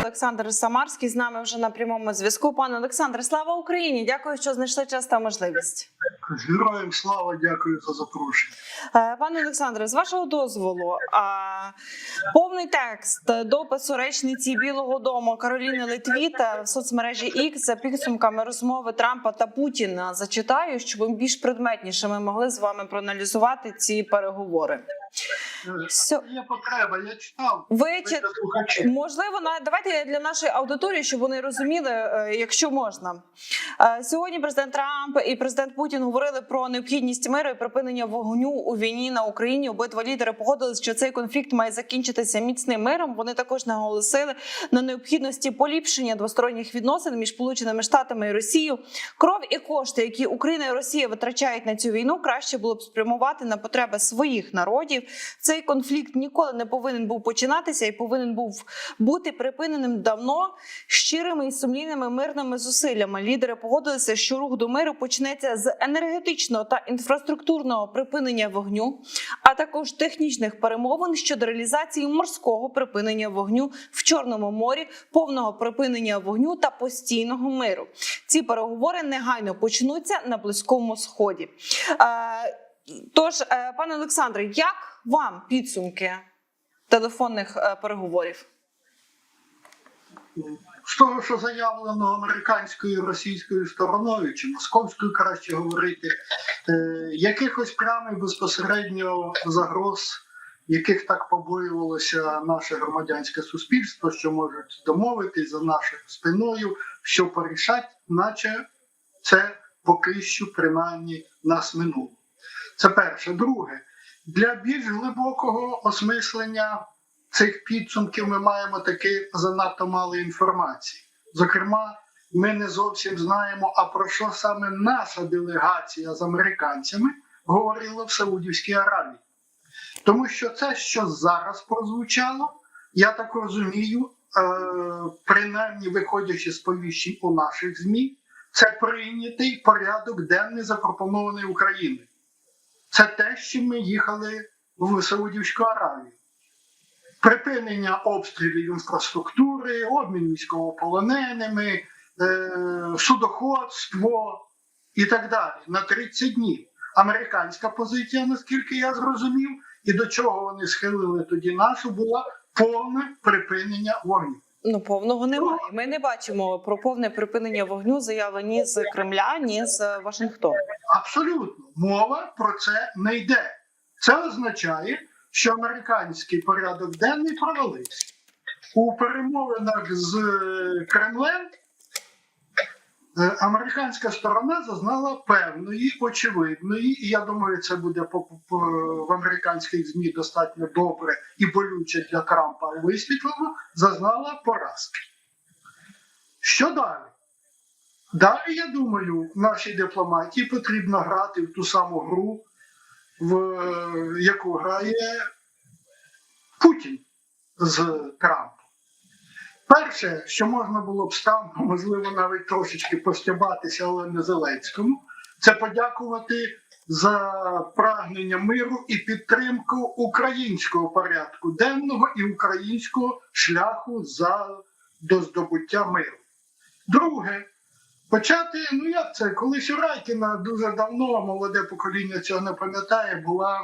Олександр Самарський з нами вже на прямому зв'язку. Пане Олександре, слава Україні! Дякую, що знайшли час та можливість. Героям слава, дякую за запрошення. Е, Пане Олександре, з вашого дозволу, повний текст допису речниці Білого Дому Кароліни Литвіта в соцмережі X за підсумками розмови Трампа та Путіна зачитаю, щоб більш предметніше ми могли з вами проаналізувати ці переговори. Сьо- Є потреба, я читав. Ви чи можливо на давайте для нашої аудиторії, щоб вони розуміли, е, якщо можна. Е, Сьогодні президент Трамп і президент Путін говорили про необхідність миру і припинення вогню у війні на Україні. Обидва лідери погодились, що цей конфлікт має закінчитися міцним миром. Вони також наголосили на необхідності поліпшення двосторонніх відносин між Сполученими Штатами і Росією. Кров і кошти, які Україна і Росія витрачають на цю війну, краще було б спрямувати на потреби своїх народів. Цей конфлікт ніколи не повинен був починатися і повинен був бути припиненим давно щирими і сумлінними мирними зусиллями. Лідери погодилися, що рух до миру почнеться з енергетичного та інфраструктурного припинення вогню, а також технічних перемовин щодо реалізації морського припинення вогню в Чорному морі, повного припинення вогню та постійного миру. Ці переговори негайно почнуться на близькому сході. Е, Тож, е, пане Олександре, як вам підсумки телефонних е, переговорів? З того, що заявлено американською і російською стороною, чи московською краще говорити, е, якихось прямих безпосередньо загроз, яких так побоювалося наше громадянське суспільство, що можуть домовитись за нашою спиною, що порішать, наче це поки що принаймні нас минуло. Це перше. Друге, для більш глибокого осмислення цих підсумків ми маємо таки занадто мало інформації. Зокрема, ми не зовсім знаємо, а про що саме наша делегація з американцями говорила в Саудівській Аравії. Тому що це, що зараз прозвучало, я так розумію, е, принаймні виходячи з повіщень у наших ЗМІ, це прийнятий порядок денний запропонований Україною. Це те, з чим ми їхали в Саудівську Аравію. Припинення обстрілів інфраструктури, обмін військовополоненими, е, судоходство і так далі на 30 днів. Американська позиція, наскільки я зрозумів, і до чого вони схилили тоді нашу, була повне припинення вогню. Ну, повного немає. Ми не бачимо про повне припинення вогню заяви ні з Кремля, ні з Вашингтону. Абсолютно, мова про це не йде. Це означає, що американський порядок денний провалився. У перемовинах з е, Кремлем американська сторона зазнала певної, очевидної, і я думаю, це буде в американських ЗМІ достатньо добре і болюче для Трампа висвітлено, зазнала поразки. Що далі? Далі, я думаю, нашій дипломатії потрібно грати в ту саму гру, в е, яку грає Путін з Трампом. Перше, що можна було б Трампом, можливо, навіть трошечки постябатися, але не Зеленському, це подякувати за прагнення миру і підтримку українського порядку денного і українського шляху за до здобуття миру. Друге, Почати, ну як це, колись у Райкіна дуже давно, молоде покоління цього не пам'ятає, була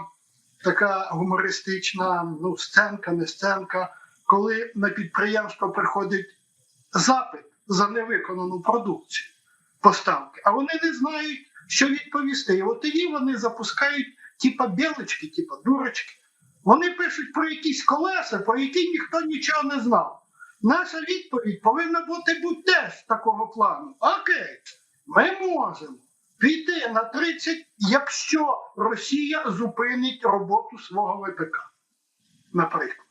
така гумористична ну, сценка, не сценка, коли на підприємство приходить запит за невиконану продукцію поставки, а вони не знають, що відповісти. І от тоді вони запускають типа білочки, типа дурочки. Вони пишуть про якісь колеса, про які ніхто нічого не знав. Наша відповідь повинна бути будь теж такого плану. Окей, ми можемо піти на 30, якщо Росія зупинить роботу свого ВПК, наприклад.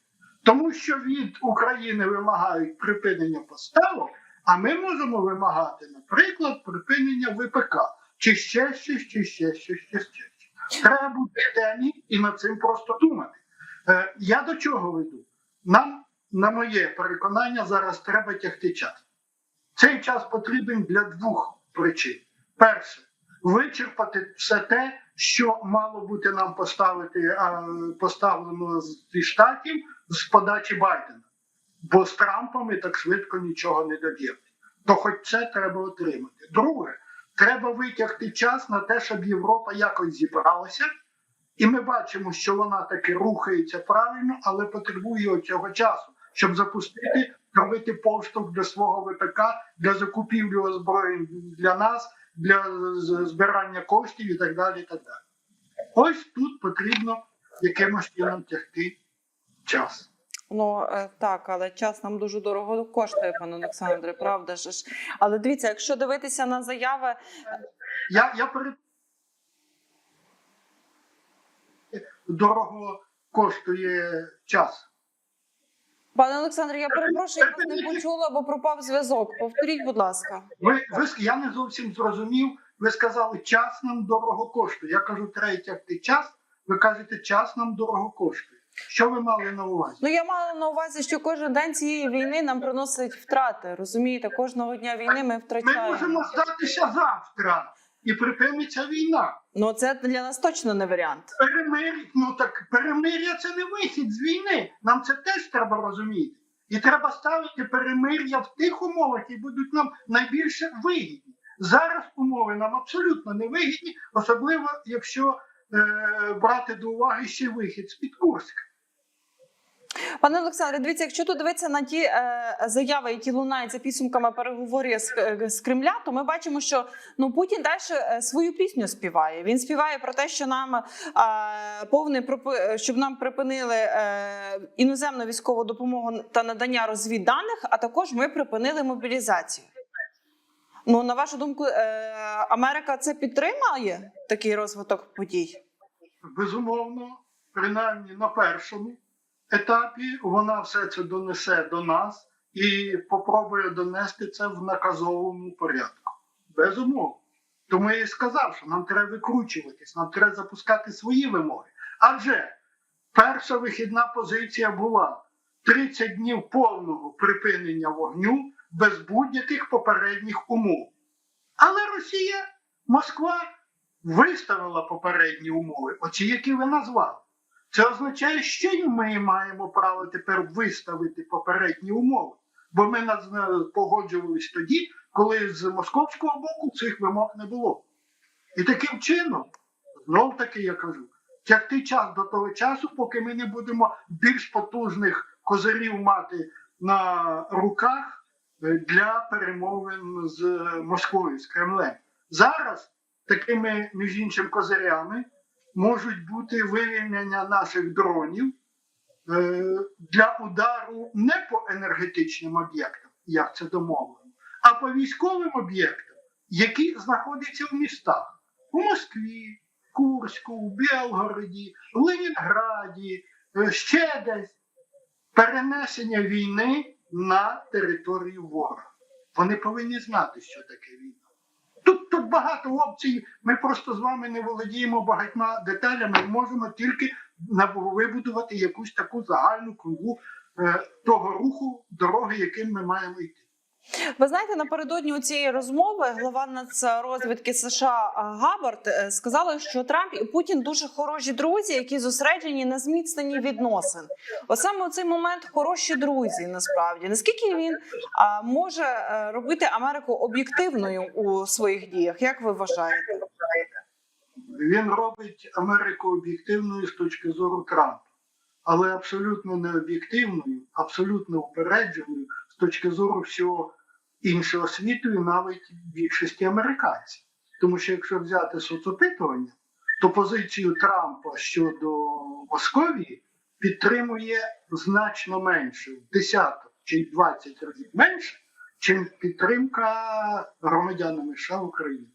Тому що від України вимагають припинення поставок, а ми можемо вимагати, наприклад, припинення ВПК, чи ще щось, чи ще щось, чи ще щось. Треба бути в темі і над цим просто думати. Е, я до чого веду? Нам на моє переконання, зараз треба тягти час. Цей час потрібен для двох причин. Перше, вичерпати все те, що мало бути нам поставити, поставлено зі штатів з подачі Байдена. бо з Трампом і так швидко нічого не доб'ємо. То хоч це треба отримати. Друге, треба витягти час на те, щоб Європа якось зібралася. І ми бачимо, що вона таки рухається правильно, але потребує цього часу, щоб запустити, робити поштовх до свого ВПК для закупівлі озброєнь для нас, для збирання коштів і так далі. І так далі. Ось тут потрібно якимось чином тягти час. Ну е, так, але час нам дуже дорого коштує, пане Олександре, правда ж. Але дивіться, якщо дивитися на заяви Я, я перед дорого коштує час. Пане Олександре, я перепрошую, я вас не почула, бо пропав зв'язок. Повторіть, будь ласка. Ви, ви я не зовсім зрозумів. Ви сказали, час нам дорого коштує. Я кажу, треба тягти час. Ви кажете, час нам дорого коштує. Що ви мали на увазі? Ну я мала на увазі, що кожен день цієї війни нам приносить втрати. Розумієте, кожного дня війни ми Ми можемо здатися завтра, і припиниться війна. Ну це для нас точно не варіант. Перемир'я, ну так перемир'я це не вихід з війни. Нам це теж треба розуміти. І треба ставити перемир'я в тих умовах, які будуть нам найбільше вигідні. Зараз умови нам абсолютно не вигідні, особливо якщо брати до уваги ще вихід з під Курська. Пане Олександре, дивіться, якщо тут дивитися на ті е, заяви, які лунають за підсумками переговорів з, е, з Кремля, то ми бачимо, що ну Путін далі свою пісню співає. Він співає про те, що нам е, повне щоб нам припинили е, іноземну військову допомогу та надання розвідданих, а також ми припинили мобілізацію. Ну на вашу думку, е, Америка це підтримає такий розвиток подій? Безумовно, принаймні на першому етапі вона все це донесе до нас і попробує донести це в наказовому порядку. Безумовно. Тому я і сказав, що нам треба викручуватись, нам треба запускати свої вимоги. Адже перша вихідна позиція була 30 днів повного припинення вогню без будь-яких попередніх умов. Але Росія, Москва виставила попередні умови, оці, які ви назвали. Це означає, що і ми маємо право тепер виставити попередні умови. Бо ми погоджувались тоді, коли з московського боку цих вимог не було. І таким чином, знов таки я кажу, тягти час до того часу, поки ми не будемо більш потужних козирів мати на руках для перемовин з Москвою, з Кремлем. Зараз такими, між іншим, козирями можуть бути вивільнення наших дронів е, для удару не по енергетичним об'єктам, як це домовлено, а по військовим об'єктам, які знаходяться в містах у Москві, Курську, у Білгороді, Ленінграді, е, ще десь перенесення війни на територію ворога. Вони повинні знати, що таке війна. Тут, тут багато опцій. Ми просто з вами не володіємо багатьма деталями. Можемо тільки вибудувати якусь таку загальну кругу е, того руху, дороги, яким ми маємо йти. Ви знаєте, напередодні у цієї розмови глава нацрозвідки США Габард е, сказала, що Трамп і Путін дуже хороші друзі, які зосереджені на зміцненні відносин. От саме у цей момент хороші друзі. Насправді наскільки він а, може е, робити Америку об'єктивною у своїх діях? Як ви вважаєте? Він робить Америку об'єктивною з точки зору Трампа, але абсолютно не об'єктивною, абсолютно упередженою з точки зору всього іншого світу і навіть більшості американців. Тому що якщо взяти соцопитування, то позицію Трампа щодо Московії підтримує значно менше, в десяток чи й 20 разів менше, чим підтримка громадянами США України.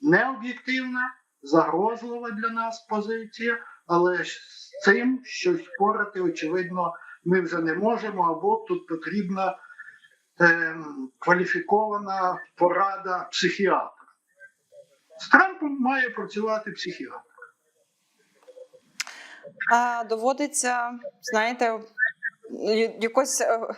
Необ'єктивна, загрозлива для нас позиція, але з цим щось впорати, очевидно, ми вже не можемо, або тут потрібна кваліфікована порада психіатра. З Трампом має працювати психіатр. А, доводиться, знаєте, якось е, е,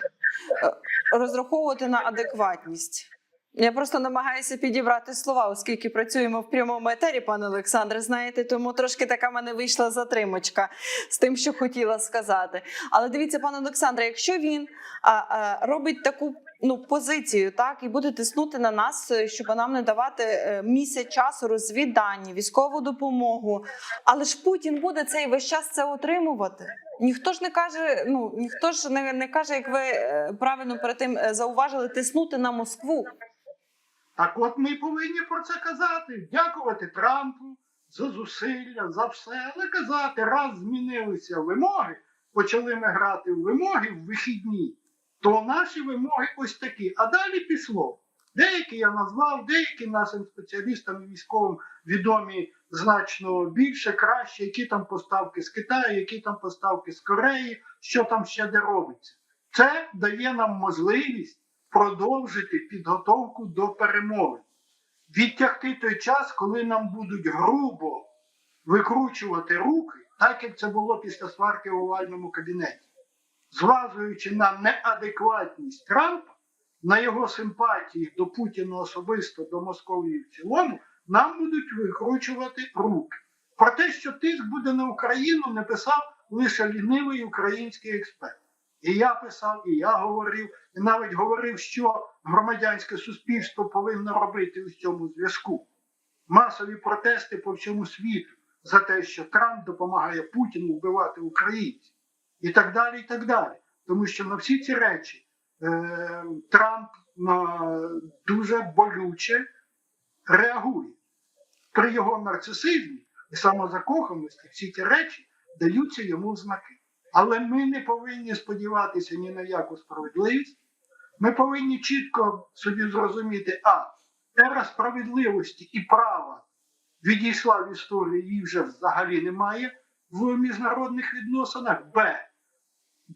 розраховувати на адекватність. Я просто намагаюся підібрати слова, оскільки працюємо в прямому етері, пане Олександре. Знаєте, тому трошки така мене вийшла затримочка з тим, що хотіла сказати. Але дивіться, пане Олександре, якщо він а, а, робить таку ну позицію, так і буде тиснути на нас, е, щоб нам не давати е, місяць часу розвіддані, військову допомогу. Але ж Путін буде цей весь час це отримувати. Ніхто ж не каже, ну ніхто ж не, не каже, як ви е, правильно перед тим зауважили, тиснути на Москву. Так от ми повинні про це казати, дякувати Трампу за зусилля, за все, але казати, раз змінилися вимоги, почали ми грати в вимоги в вихідні, то наші вимоги ось такі. А далі пішло. Деякі я назвав, деякі нашим спеціалістам і військовим відомі значно більше, краще, які там поставки з Китаю, які там поставки з Кореї, що там ще де робиться. Це дає нам можливість продовжити підготовку до перемови, відтягти той час, коли нам будуть грубо викручувати руки, так як це було після сварки в овальному кабінеті, зважуючи на неадекватність Трампа, на його симпатії до Путіна особисто, до Московії в цілому, нам будуть викручувати руки. Про те, що тиск буде на Україну, не писав лише лінивий український експерт. І я писав, і я говорив, і навіть говорив, що громадянське суспільство повинно робити у цьому зв'язку. Масові протести по всьому світу за те, що Трамп допомагає Путіну вбивати українців, і так далі. і так далі. Тому що на всі ці речі е, Трамп дуже болюче реагує. При його нарцисизмі і самозакоханості всі ці речі даються йому знаки. Але ми не повинні сподіватися ні на яку справедливість. Ми повинні чітко собі зрозуміти, а ера справедливості і права відійшла в історію, її вже взагалі немає в міжнародних відносинах. Б.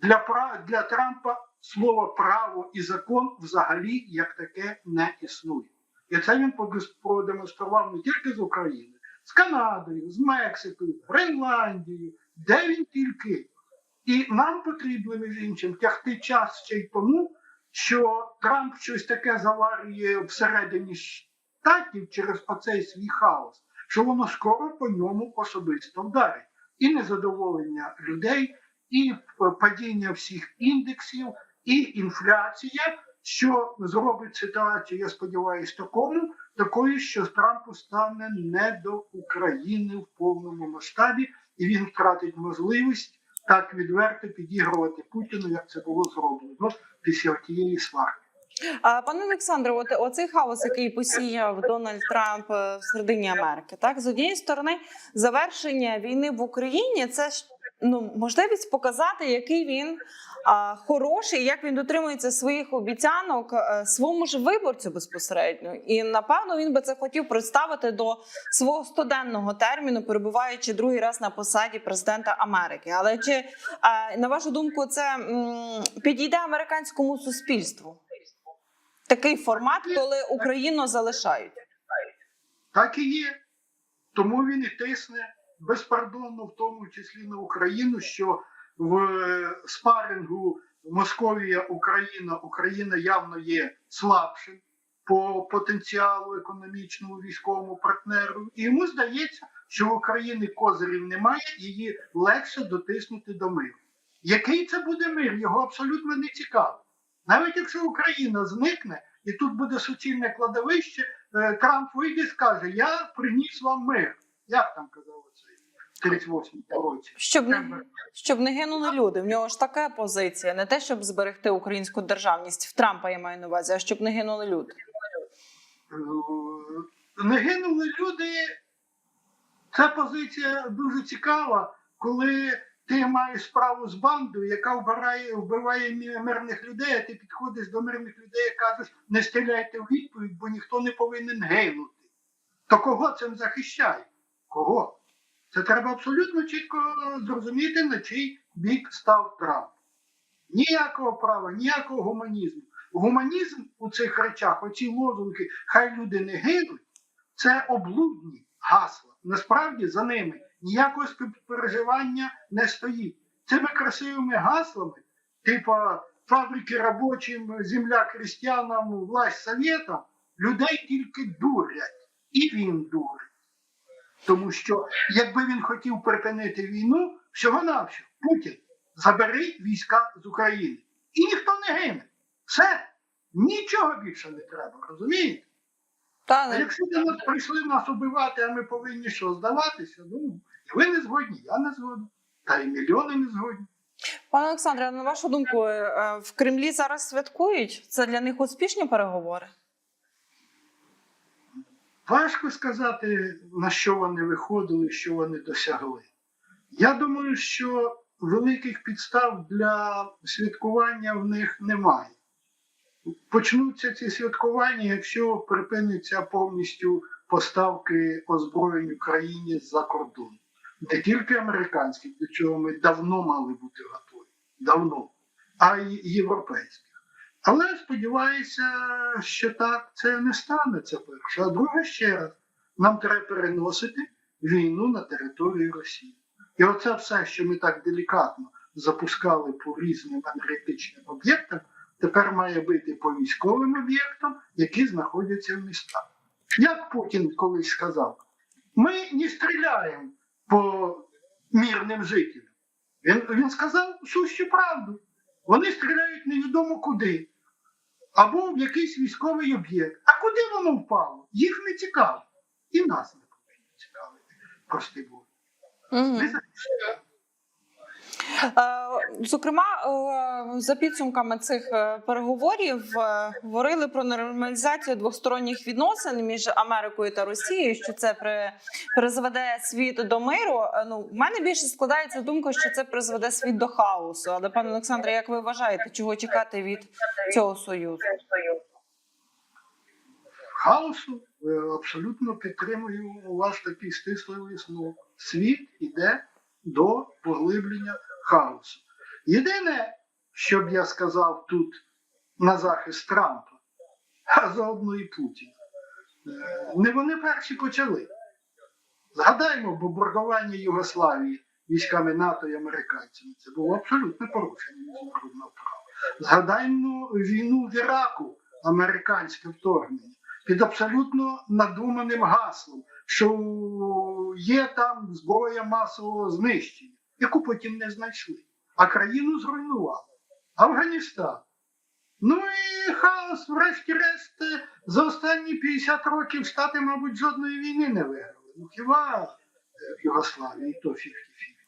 Для, для Трампа слово право і закон взагалі як таке не існує. І це він продемонстрував не тільки з України, з Канадою, з Мексикою, Гренландією, де він тільки. І нам потрібно, між іншим, тягти час ще й тому, що Трамп щось таке заварює всередині штатів через оцей свій хаос, що воно скоро по ньому особисто вдарить. І незадоволення людей, і падіння всіх індексів, і інфляція, що зробить ситуацію, я сподіваюся, такому, такою, що Трампу стане не до України в повному масштабі, і він втратить можливість так відверто підігрувати Путіну, як це було зроблено після тієї сварки. Пане Олександре, от оцей хаос, який посіяв Дональд Трамп е, в середині Америки, так з однієї сторони, завершення війни в Україні це ж ну можливість показати, який він а, хороший, як він дотримується своїх обіцянок е, своєму ж виборцю безпосередньо. І напевно він би це хотів представити до свого стоденного терміну, перебуваючи другий раз на посаді президента Америки. Але чи е, на вашу думку це м, підійде американському суспільству? Такий формат, коли Україну залишають. Так і є. Тому він і тисне безпардонно, в тому числі на Україну, що в е, спарингу Московія Україна Україна явно є слабшим по потенціалу економічному військовому партнеру. І йому здається, що в Україні козирів немає, її легше дотиснути до миру. Який це буде мир? Його абсолютно не цікаво. Навіть якщо Україна зникне і тут буде суцільне кладовище, е, Трамп вийде і скаже: Я приніс вам мир. Як там казав оцей в 38 році? Щоб не щоб не гинули люди. В нього ж така позиція, не те, щоб зберегти українську державність в Трампа, я маю на увазі, а щоб не гинули люди. Е, Не гинули люди. Ця позиція дуже цікава, коли ти маєш справу з бандою, яка вбирає, вбиває мирних людей, а ти підходиш до мирних людей і кажеш, не стріляйте в відповідь, бо ніхто не повинен гинути. То кого цим захищає? Кого? Це треба абсолютно чітко зрозуміти, на чий бік став Трамп. Ніякого права, ніякого гуманізму. Гуманізм у цих речах, оці лозунги, хай люди не гинуть, це облудні гасла. Насправді за ними ніякого співпереживання не стоїть. Цими красивими гаслами, типу фабрики робочим, земля крестьянам, власть совєтам, людей тільки дурять, і він дурить. Тому що якби він хотів припинити війну, всього-навсього Путін забери війська з України. І ніхто не гине. Все. Нічого більше не треба, розумієте? Та А якщо ви нас прийшли нас убивати, а ми повинні що, здаватися, ну, і ви не згодні, я не згоден. Та й мільйони не згодні. пане Олександре, на вашу думку, е, в Кремлі зараз святкують? Це для них успішні переговори? Важко сказати, на що вони виходили, що вони досягли. Я думаю, що великих підстав для святкування в них немає. Почнуться ці святкування, якщо припиняться повністю поставки озброєнь Україні з-за кордону. Не тільки американських, до чого ми давно мали бути готові, давно, а й європейських. Але сподіваюся, що так це не станеться перше. А друге ще раз, нам треба переносити війну на територію Росії. І оце все, що ми так делікатно запускали по різним енергетичним об'єктам, тепер має бути по військовим об'єктам, які знаходяться в містах. Як Путін колись сказав, ми не стріляємо по мирним жителям. Він, він сказав сущу правду. Вони стріляють невідомо куди. Або в якийсь військовий об'єкт. А куди воно впало? Їх не цікаво. І нас не повинні цікавити. Прости Бог. Угу. Е, Зокрема, е, за підсумками цих е, переговорів говорили про нормалізацію двосторонніх відносин між Америкою та Росією, що це призведе світ до миру. Ну, в мене більше складається думка, що це призведе світ до хаосу. Але пане Олександре, як ви вважаєте, чого чекати від цього союзу? хаосу абсолютно підтримую ваш такий стислий висновок. Світ іде до поглиблення хаосу. Єдине, що б я сказав тут на захист Трампа, а заодно і Путіна, е, не вони перші почали. Згадаємо бомбардування Югославії військами НАТО і американцями. Це було абсолютне порушення міжнародного права. Згадаймо війну в Іраку, американське вторгнення, під абсолютно надуманим гаслом, що є там зброя масового знищення, яку потім не знайшли, а країну зруйнували. Афганістан. Ну і хаос, врешті-решт, за останні 50 років Штати, мабуть, жодної війни не виграли. Ну хіба е, в Югославії то 50-50.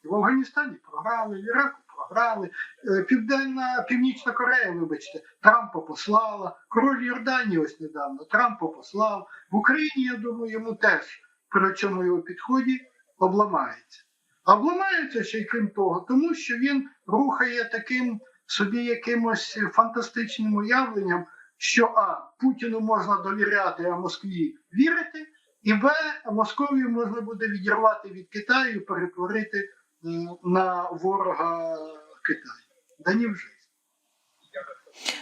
В Афганістані програли, в Іраку програли. Е, Південна, Північна Корея, вибачте, Трампа послала. Король Йорданії ось недавно Трампа послав. В Україні, я думаю, йому теж при цьому його підході обламається. А обламається ще й крім того, тому що він рухає таким собі якимось фантастичним уявленням, що А. Путіну можна довіряти, а Москві вірити, і Б. Московію можна буде відірвати від Китаю і перетворити на ворога Китаю. Да ні вже.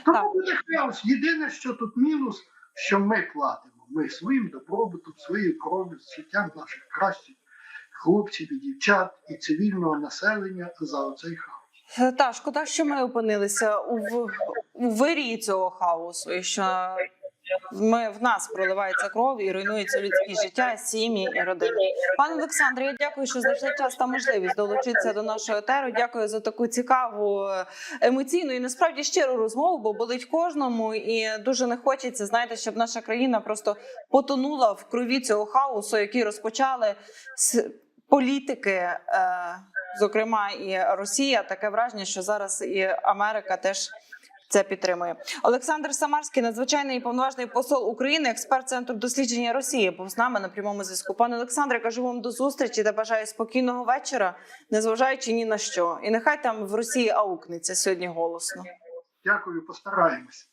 Тому буде хаос. Єдине, що тут мінус, що ми платимо. Ми своїм добробутом, своєю кров'ю, життям наших кращих хлопців і дівчат і цивільного населення за оцей хаос. Та шкода, що ми опинилися у, в- у вирії цього хаосу, і що ми в нас проливається кров і руйнується людське життя, сім'ї і родини. Пане Олександре, я дякую, що знайшли час та можливість долучитися до нашого етеру. Дякую за таку цікаву, е, емоційну і насправді щиру розмову, бо болить кожному, і дуже не хочеться, знаєте, щоб наша країна просто потонула в крові цього хаосу, який розпочали з політики. Е, зокрема, і Росія. Таке враження, що зараз і Америка теж. Це підтримує Олександр Самарський, надзвичайний і повноважний посол України, експерт центру дослідження Росії. Був з нами на прямому зв'язку. Пане Олександре, кажу вам до зустрічі та бажаю спокійного вечора, незважаючи ні на що. І нехай там в Росії аукнеться сьогодні голосно. Дякую, постараємось.